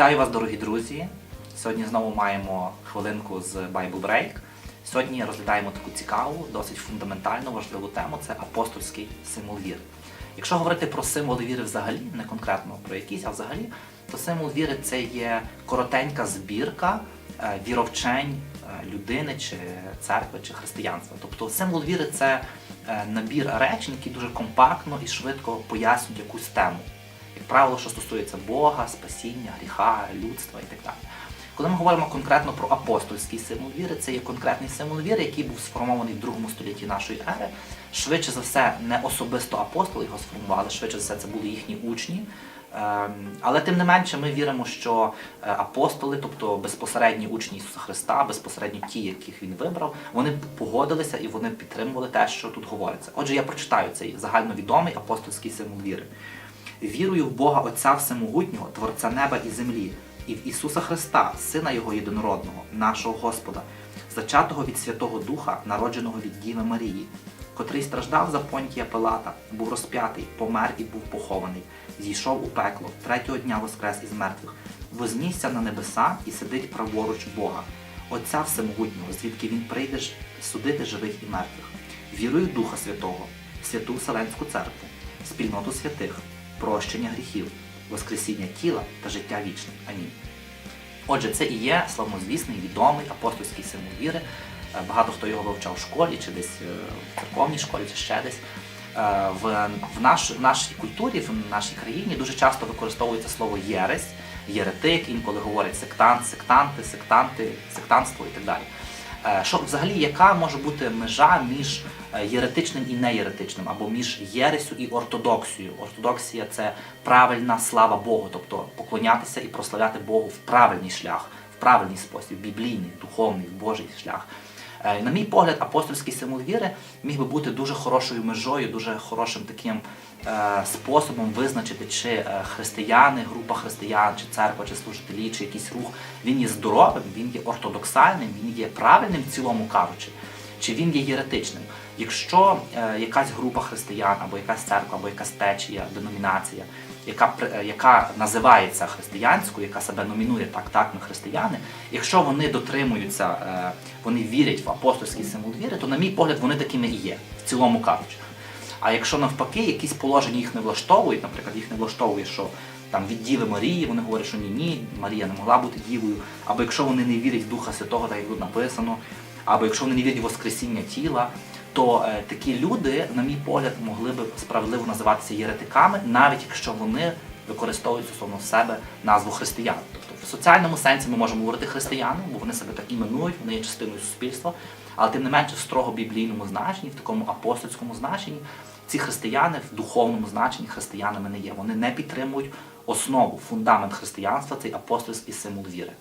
Вітаю вас, дорогі друзі! Сьогодні знову маємо хвилинку з Bible Break. Сьогодні розглядаємо таку цікаву, досить фундаментальну, важливу тему це апостольський символ віри. Якщо говорити про символи віри взагалі, не конкретно про якісь, а взагалі, то символ віри це є коротенька збірка е, віровчень е, людини чи церкви чи християнства. Тобто символ віри це е, набір речень, які дуже компактно і швидко пояснюють якусь тему як правило, що стосується Бога, спасіння, гріха, людства і так далі. Коли ми говоримо конкретно про апостольський символ віри, це є конкретний символ віри, який був сформований в другому столітті нашої ери. Швидше за все, не особисто апостоли його сформували, швидше за все, це були їхні учні. Ем, Але тим не менше, ми віримо, що е, апостоли, тобто безпосередні учні Ісуса Христа, безпосередньо ті, яких він вибрав, вони погодилися і вони підтримували те, що тут говориться. Отже, я прочитаю цей загальновідомий апостольський символ віри. Вірую в Бога Отця Всемогутнього, Творця неба і землі, і в Ісуса Христа, Сина Його єдинородного, нашого Господа, зачатого від Святого Духа, народженого від Діви Марії, котрий страждав за понтія Пилата, був розп'ятий, помер і був похований, зійшов у пекло, третього дня воскрес із мертвих, вознісся на небеса і сидить праворуч Бога, Отця Всемогутнього, звідки Він прийде судити живих і мертвих. Вірую в Духа Святого, святу Вселенську церкву, спільноту святих, прощення гріхів, воскресіння тіла та життя вічне. Амінь. Отже, це і є славнозвісний, відомий апостольський символ віри. Е, Багато хто його вивчав в школі, чи десь е, в церковній школі, чи ще десь. Е, В, наш, в нашій культурі, в нашій країні дуже часто використовується слово єресь, єретик, інколи говорять сектант, сектанти, сектанти, сектантство і так далі. Е, Що взагалі, яка може бути межа між е, єретичним і неєретичним, або між єресю і ортодоксією? Ортодоксія це правильна слава Богу, тобто поклонятися і прославляти Богу в правильний шлях, в правильний спосіб, біблійний, духовний, Божий шлях. Е, На мій погляд, апостольський символ віри міг би бути дуже хорошою межою, дуже хорошим таким е, способом визначити, чи е, християни, група християн, чи церква, чи служителі, чи якийсь рух, він є здоровим, він є ортодоксальним, він є правильним в цілому кажучи, чи він є єретичним. Якщо якась група християн, або якась церква, або якась течія, деномінація, яка, е, яка називається християнською, яка себе номінує так, так, ми християни, якщо вони дотримуються, е, вони вірять в апостольський символ віри, то, на мій погляд, вони такими і є, в цілому кажучи. А якщо навпаки якісь положення їх не влаштовують, наприклад, їх не влаштовує, що там від Діви Марії, вони говорять, що ні, ні, Марія не могла бути дівою, або якщо вони не вірять в Духа Святого, так як тут написано, або якщо вони не вірять в Воскресіння тіла, то е, такі люди, на мій погляд, могли би справедливо називатися єретиками, навіть якщо вони використовують стосовно себе назву християн. Тобто в соціальному сенсі ми можемо говорити християни, бо вони себе так іменують, вони є частиною суспільства, але тим не менше в строго біблійному значенні, в такому апостольському значенні, ці християни в духовному значенні християнами не є. Вони не підтримують основу, фундамент християнства, цей апостольський символ віри.